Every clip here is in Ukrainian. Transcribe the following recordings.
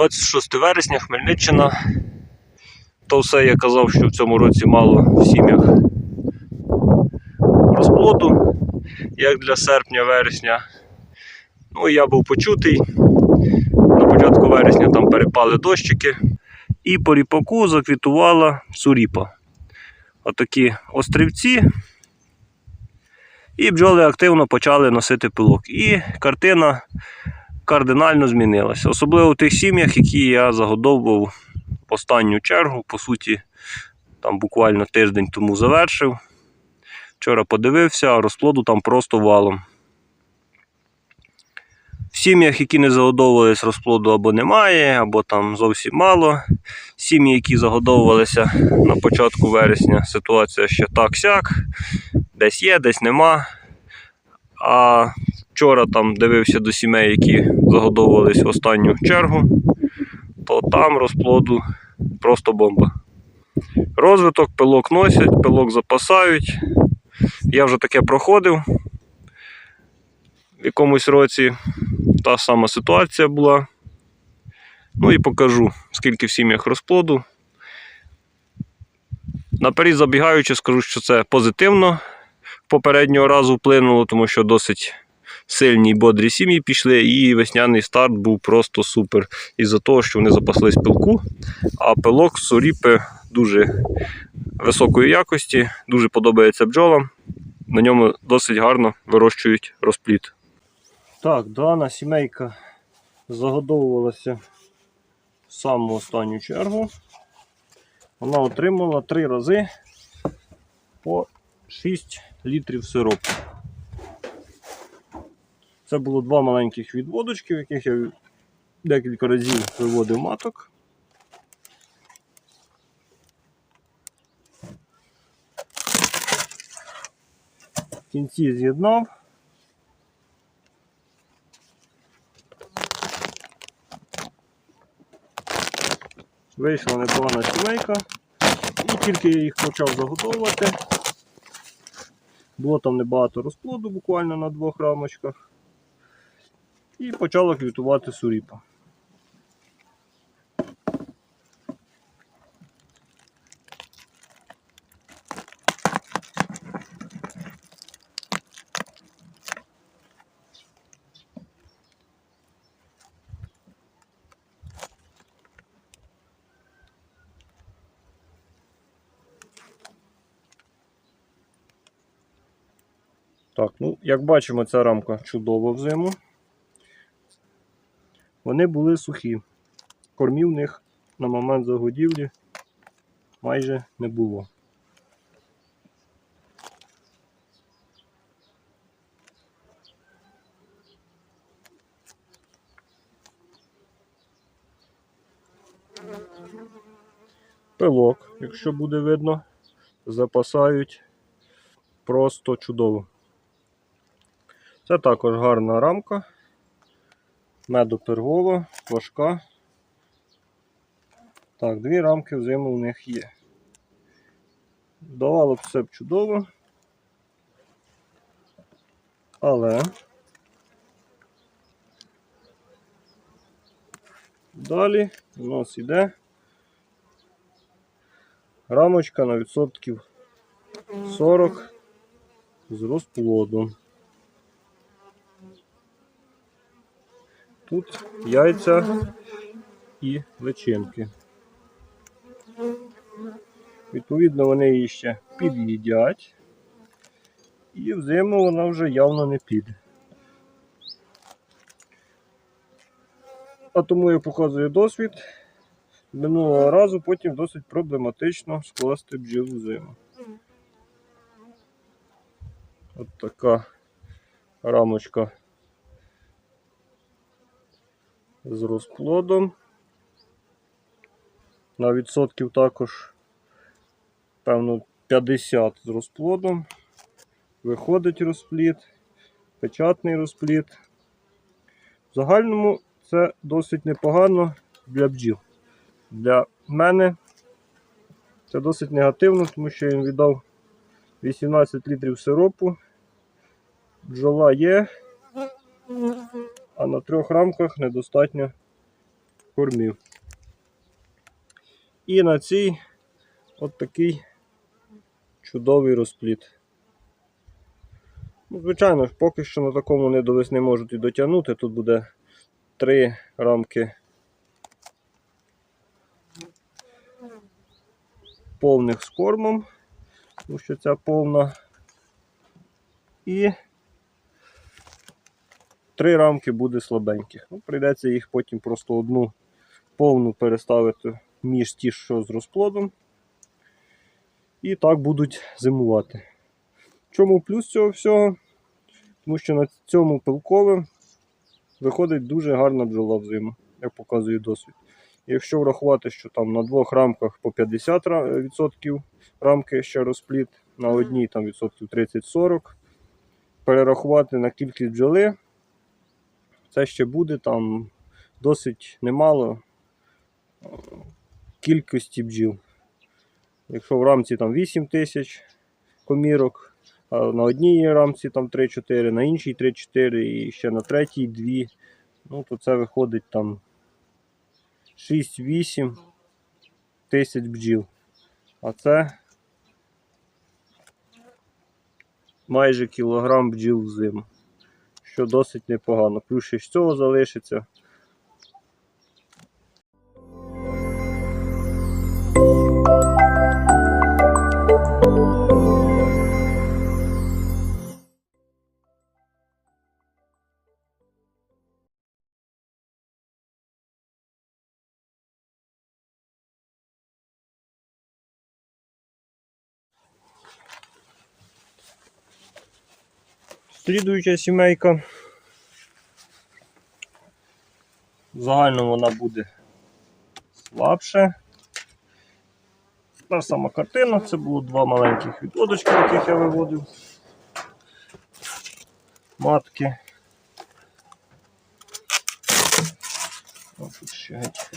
26 вересня, Хмельниччина. То все я казав, що в цьому році мало в сім'ях розплоду, як для серпня-вересня. Ну, і я був почутий. На початку вересня там перепали дощики. І по ріпаку заквітувала суріпа. Отакі острівці. І бджоли активно почали носити пилок. І картина кардинально змінилася. Особливо в тих сім'ях, які я загодовував в останню чергу. По суті, там буквально тиждень тому завершив. Вчора подивився, а розплоду там просто валом. В сім'ях, які не загодовувались, розплоду або немає, або там зовсім мало. Сім'ї, які загодовувалися на початку вересня, ситуація ще так-сяк. Десь є, десь нема. А вчора там дивився до сімей, які загодовувались в останню чергу, то там розплоду просто бомба. Розвиток, пилок носять, пилок запасають. Я вже таке проходив. В якомусь році та сама ситуація була. Ну і покажу, скільки в сім'ях розплоду. Наперед забігаючи, скажу, що це позитивно попереднього разу вплинуло, тому що досить сильні бодрі сім'ї пішли, і весняний старт був просто супер. Із-за того, що вони запаслись пилку, а пилок суріпи дуже високої якості, дуже подобається бджолам. На ньому досить гарно вирощують розпліт. Так, дана сімейка загодовувалася в саму останню чергу. Вона отримала три рази по 6 літрів сиропу. Це було два маленьких відводочки, в яких я декілька разів виводив маток. Кінці з'єднав. Вийшла непогана сімейка. І тільки я їх почав заготовувати. Було там небагато розплоду, буквально на двох рамочках. І почала квітувати суріпа. Так, ну, як бачимо, ця рамка чудова взиму. Вони були сухі. Кормів них на момент загодівлі майже не було. Пилок, якщо буде видно, запасають просто чудово. Це також гарна рамка, медопергова, важка. Так, дві рамки взиму у них є. Давало б все б чудово. Але далі у нас йде рамочка на відсотків 40 з розплодом. Тут яйця і личинки. Відповідно, вони її ще під'їдять, і взиму вона вже явно не піде. А тому я показую досвід. Минулого разу потім досить проблематично скласти бджіл взиму. От така рамочка з розплодом. На відсотків також, певно, 50 з розплодом. Виходить розплід, печатний розплід. В загальному це досить непогано для бджіл. Для мене це досить негативно, тому що я їм віддав 18 літрів сиропу. Бджола є, а на трьох рамках недостатньо кормів. І на цій от такий чудовий розпліт. Ну, звичайно ж, поки що на такому не до весни можуть і дотягнути. Тут буде три рамки повних з кормом, тому що ця повна. І три рамки буде слабеньких. Ну, прийдеться їх потім просто одну повну переставити між ті, що з розплодом. І так будуть зимувати. Чому плюс цього всього? Тому що на цьому пилкове виходить дуже гарна бджола взиму, як показує досвід. Якщо врахувати, що там на двох рамках по 50% рамки ще розпліт, на одній там відсотків 30-40, перерахувати на кількість бджоли, це ще буде там досить немало е, кількості бджіл. Якщо в рамці там 8 тисяч комірок, а на одній рамці там 3-4, на іншій 3-4 і ще на третій 2, ну то це виходить там 6-8 тисяч бджіл. А це майже кілограм бджіл в зиму, досить непогано. Плюс ще з цього залишиться. Слідуюча сімейка. В загальному вона буде слабше. Та сама картина, це було два маленьких відводочки, яких я виводив. Матки. Ось тут ще геть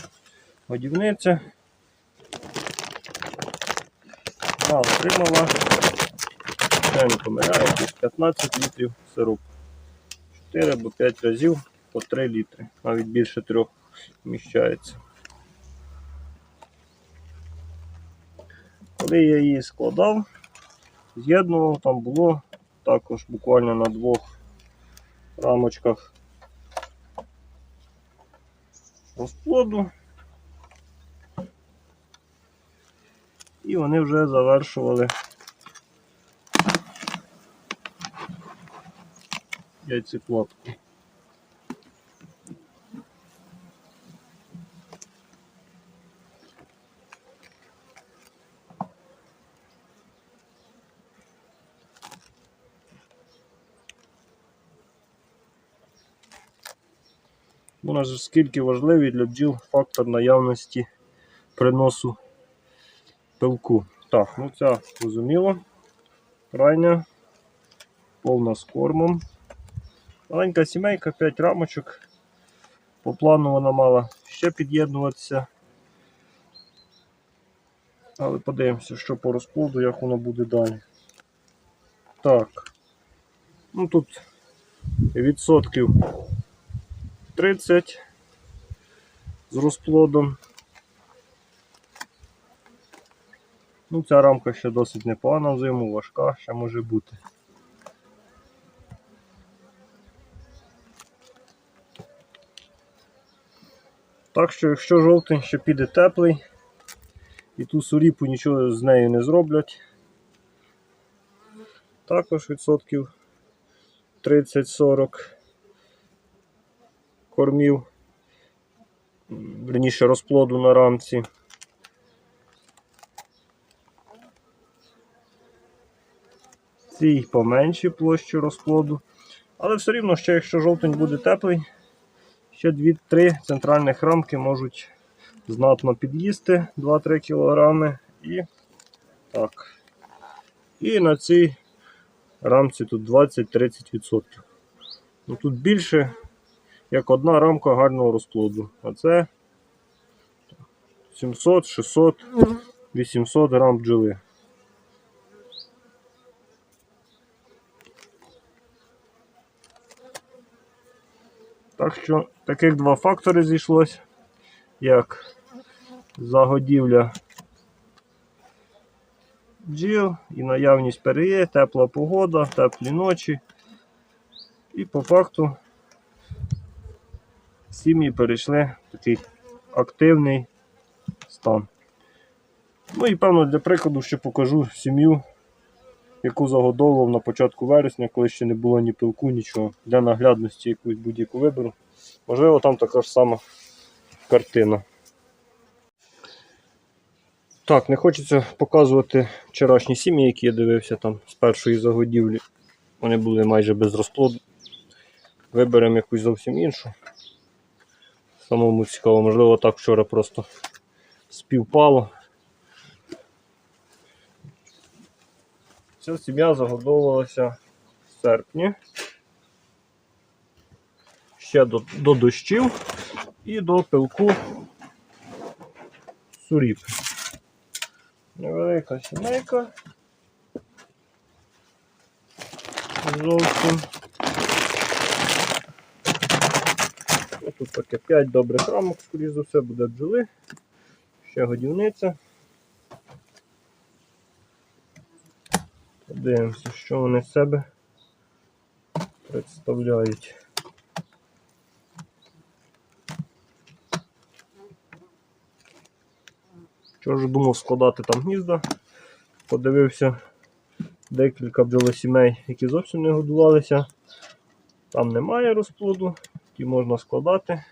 годівниця. Вона отримала я не помиляю, 15 літрів сироп. 4 або 5 разів по 3 літри. Навіть більше трьох вміщається. Коли я її складав, з'єднував, там було також буквально на двох рамочках розплоду. І вони вже завершували яйцекладку. У нас же важливий для бджіл фактор наявності приносу пилку. Так, ну ця зрозуміло. Крайня, повна з кормом. Маленька сімейка, 5 рамочок. По плану вона мала ще під'єднуватися. Але подивимося, що по розплоду, як воно буде далі. Так. Ну тут відсотків 30 з розплодом. Ну, ця рамка ще досить непогана в зиму, важка, ще може бути. Так що, якщо жовтень ще піде теплий, і ту суріпу нічого з нею не зроблять, також відсотків 30-40 кормів, верніше розплоду на рамці. Цій поменші площі розплоду. Але все рівно, ще якщо жовтень буде теплий, ще 2-3 центральних рамки можуть знатно під'їсти 2-3 кг. І так. І на цій рамці тут 20-30%. Ну, Тут більше, як одна рамка гарного розплоду. А це 700, 600, 800 грам бджоли. Так що таких два фактори зійшлось. як загодівля бджіл і наявність переє, тепла погода, теплі ночі. І по факту сім'ї перейшли в такий активний стан. Ну і певно для прикладу ще покажу сім'ю, яку загодовував на початку вересня, коли ще не було ні пилку, нічого. Для наглядності якусь будь-яку виберу. Можливо, там така ж сама картина. Так, не хочеться показувати вчорашні сім'ї, які я дивився там з першої загодівлі. Вони були майже без розплоду. Виберемо якусь зовсім іншу. Самому цікаво, можливо, так вчора просто співпало. Ця сім'я загодовувалася в серпні. Ще до, до дощів і до пилку сурів. Невелика сімейка. Зовсім. Тут таке 5 добрих рамок, скоріш за все, буде бджоли. Ще годівниця. Подивимося, що вони з себе представляють. Чого ж думав складати там гнізда. Подивився декілька бджолосімей, які зовсім не годувалися. Там немає розплоду, ті можна складати.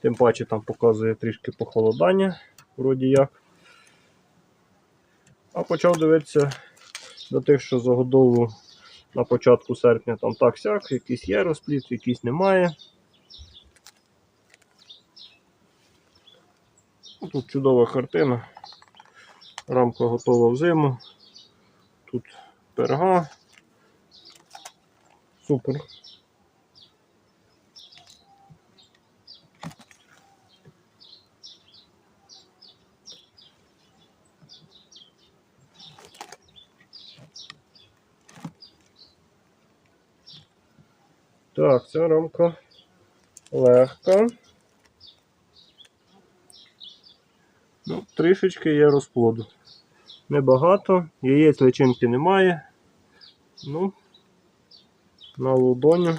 Тим паче там показує трішки похолодання, вроді як. А почав дивитися до тих, що загодовував на початку серпня там так сяк, якийсь є розплід, якийсь немає. Ну, Тут чудова картина. Рамка готова в зиму. Тут перга. Супер. Так, ця рамка легка. Ну, трішечки є розплоду. Небагато, яєць личинки немає. Ну, на ладоню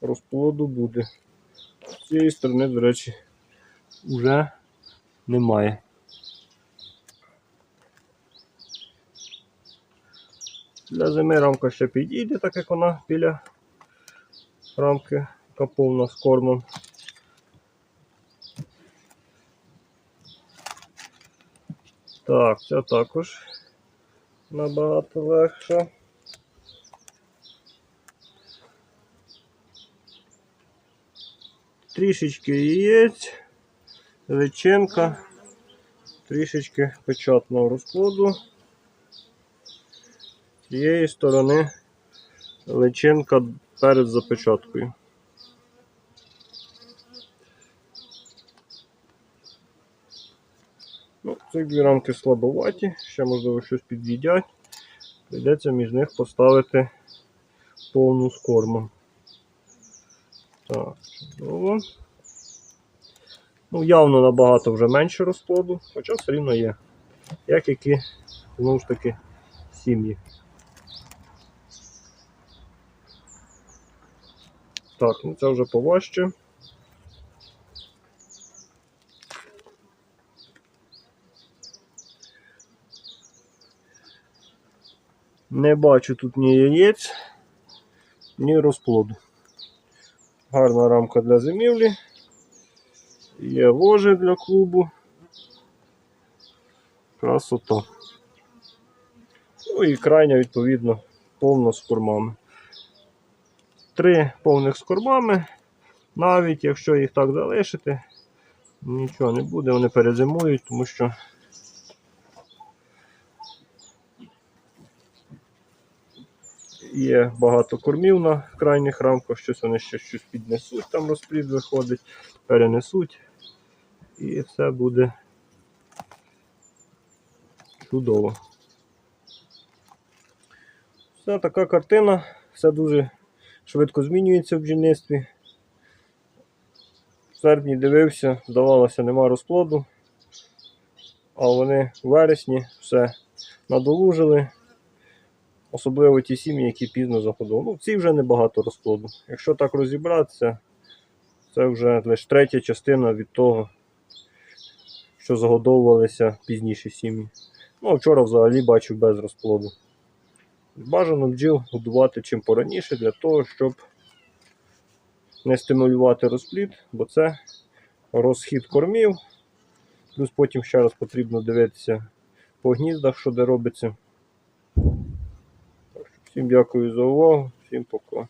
розплоду буде. З цієї сторони, до речі, вже немає. Для зими рамка ще підійде, так як вона біля рамки, яка повна з кормом. Так, ця також набагато легша. Трішечки яєць, личинка, трішечки печатного розплоду. З цієї сторони личинка перед запечаткою. Ну, ці дві рамки слабоваті, ще можливо щось під'їдять. Прийдеться між них поставити повну з кормом. Так, чудово. Ну, явно набагато вже менше розплоду, хоча все рівно є. Як які, знову ж таки, сім'ї. Так, ну це вже поважче. Не бачу тут ні яєць, ні розплоду. Гарна рамка для зимівлі. Є ложе для клубу. Красота. Ну і крайня, відповідно, повна з кормами. Три повних з кормами. Навіть якщо їх так залишити, нічого не буде, вони перезимують, тому що Є багато кормів на крайніх рамках, щось вони ще щось піднесуть, там розплід виходить, перенесуть. І все буде чудово. Все така картина, все дуже швидко змінюється в бджільництві. серпні дивився, здавалося, нема розплоду. А вони в вересні все надолужили. Особливо ті сім'ї, які пізно заходили. Ну, в цій вже небагато розплоду. Якщо так розібратися, це вже лише третя частина від того, що загодовувалися пізніші сім'ї. Ну, вчора взагалі бачив без розплоду. Бажано бджіл годувати чим пораніше для того, щоб не стимулювати розплід, бо це розхід кормів. Плюс потім ще раз потрібно дивитися по гніздах, що де робиться. Всім дякую за увагу, всім пока.